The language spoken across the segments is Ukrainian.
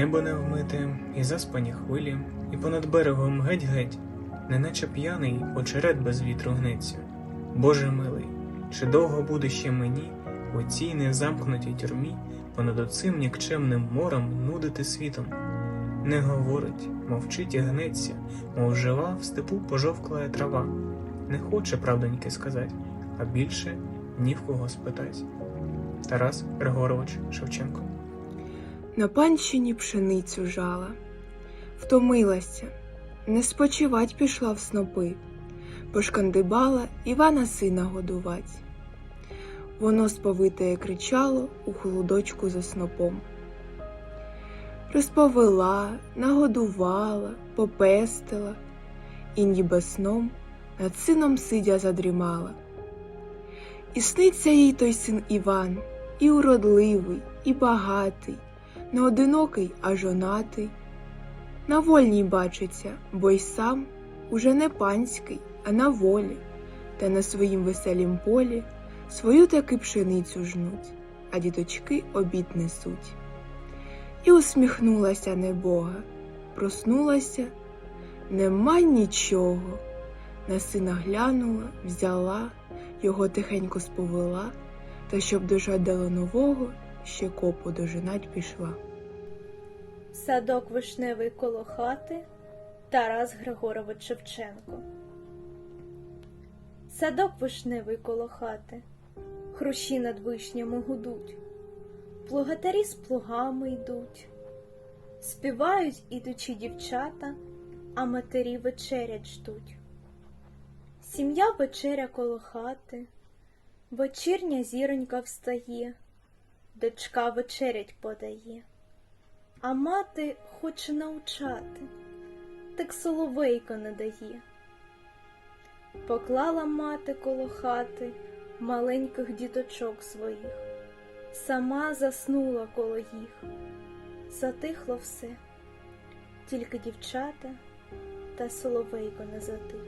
Небо не вмите, і заспані хвилі, і понад берегом геть-геть, неначе п'яний очерет без вітру гнеться. Боже милий, чи довго буде ще мені у цій незамкнутій тюрмі понад оцим нікчемним морем нудити світом? Не говорить, мовчить і гнеться, мов жива в степу пожовкла трава. Не хоче правдоньки сказать, а більше ні в кого спитать. Тарас Григорович Шевченко На панщині пшеницю жала, втомилася, не спочивать пішла в снопи, пошкандибала Івана сина годувать. Воно сповитає кричало у холодочку за снопом. Розповела, нагодувала, попестила, і ніби сном над сином сидя задрімала. І сниться їй той син Іван, і уродливий, і багатий, не одинокий, а жонатий. На вольній бачиться, бо й сам уже не панський, а на волі, та на своїм веселім полі свою таки пшеницю жнуть, а діточки обід несуть. І усміхнулася небога, проснулася, нема нічого. На сина глянула, взяла, його тихенько сповела, та щоб дожадало нового, ще копу дожинать пішла. Садок вишневий коло хати Тарас Григорович Шевченко. Садок вишневий коло хати, хрущі над вишнями гудуть, плугатарі з плугами йдуть, співають ідучі дівчата, а матері вечерять ждуть. Сім'я вечеря коло хати, вечірня зіронька встає, дочка вечерять подає. А мати хоче навчати, так соловейко не дає. Поклала мати коло хати маленьких діточок своїх, сама заснула коло їх. Затихло все, тільки дівчата та соловейко не затих.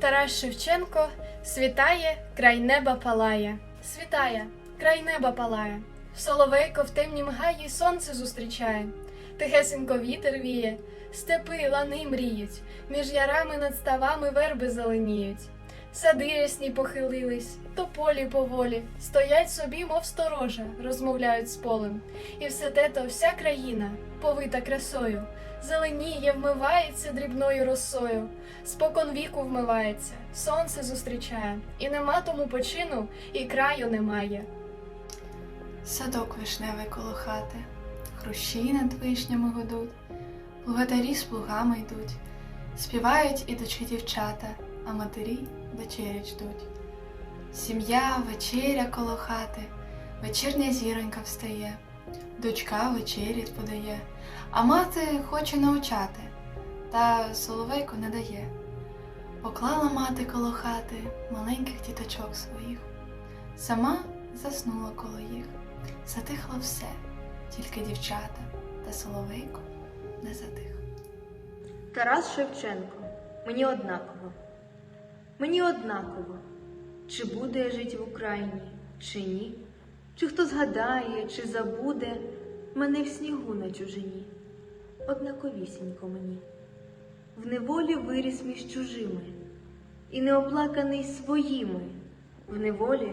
Тарас Шевченко світає, край неба палає. Світає, край неба палає. Соловейко в темнім гаї сонце зустрічає. Тихесенько вітер віє, степи, лани мріють, між ярами над ставами верби зеленіють. Сади ясні похилились, тополі поволі, стоять собі, мов сторожа, розмовляють з полем. І все те то вся країна, повита красою, зеленіє, вмивається дрібною росою, спокон віку вмивається, сонце зустрічає, і нема тому почину, і краю немає. Садок вишневий коло хати, хрущі над вишнями гудуть, плугатарі з плугами йдуть, співають ідучі дівчата, а матері вечерять ждуть. Сім'я вечеря коло хати, вечірня зіронька встає, дочка вечерять подає, а мати хоче навчати, та соловейко не дає. Поклала мати коло хати маленьких діточок своїх, сама заснула коло їх. Затихло все, тільки дівчата та соловейко не затих. Тарас Шевченко, мені однаково. Мені однаково, чи буде я жить в Україні, чи ні, чи хто згадає, чи забуде мене в снігу на чужині. Однаковісінько мені. В неволі виріс між чужими, і неоплаканий своїми, в неволі,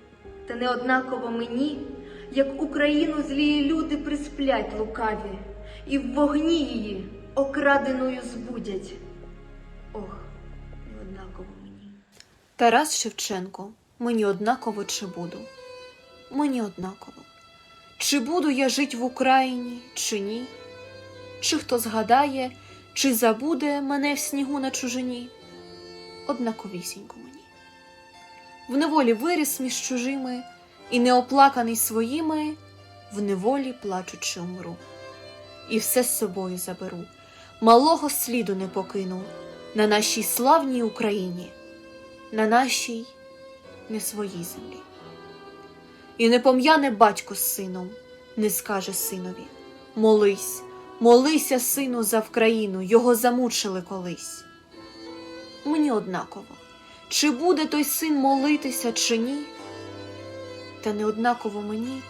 Та не однаково мені, як Україну злії люди присплять лукаві, і в вогні її окраденою збудять. Ох, не однаково мені. Тарас Шевченко, мені однаково чи буду. Мені однаково. Чи буду я жить в Україні, чи ні? Чи хто згадає, чи забуде мене в снігу на чужині? Однаковісінько мені. В неволі виріс між чужими, і неоплаканий своїми, в неволі плачучи умру. І все з собою заберу, малого сліду не покинув на нашій славній Україні, на нашій не своїй землі. І не пом'яне батько з сином, не скаже синові Молись, молися, сину, за Вкраїну, його замучили колись. Мені однаково, чи буде той син молитися, чи ні. Та не однаково мені,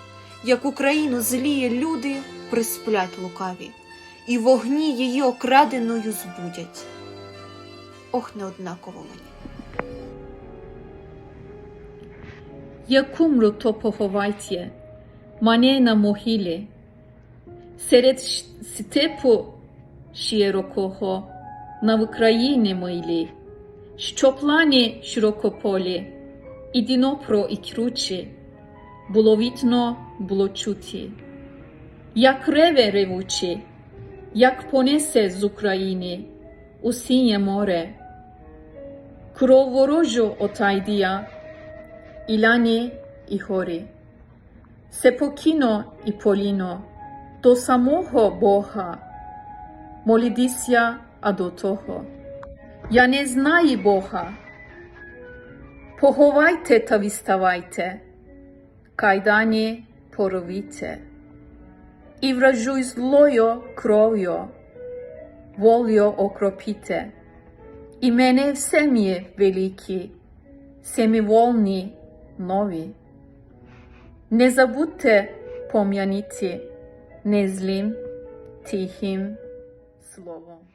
як Україну зліє люди присплять лукаві, і вогні її окраденою збудять. Ох, не однаково мені. Як умру, то поховайте мене на могилі, серед степу широкого на Україні милі, що плані широкополі, і Дніпро, і кручі, було видно, було чути. Як реве ревучі, як понесе з України у синє море, кров ворожу отайдія, і лані, і горі. Спокійно і поліно до самого Бога. Молідися, а до того. Я не знаю Бога. Поховайте та виставайте, кайдані поровіте. І вражуй злою кров'ю, волю окропіте. І мене в сім'ї великі, семі вольні, нові. Не забудьте пом'яніти незлим, тихим словом.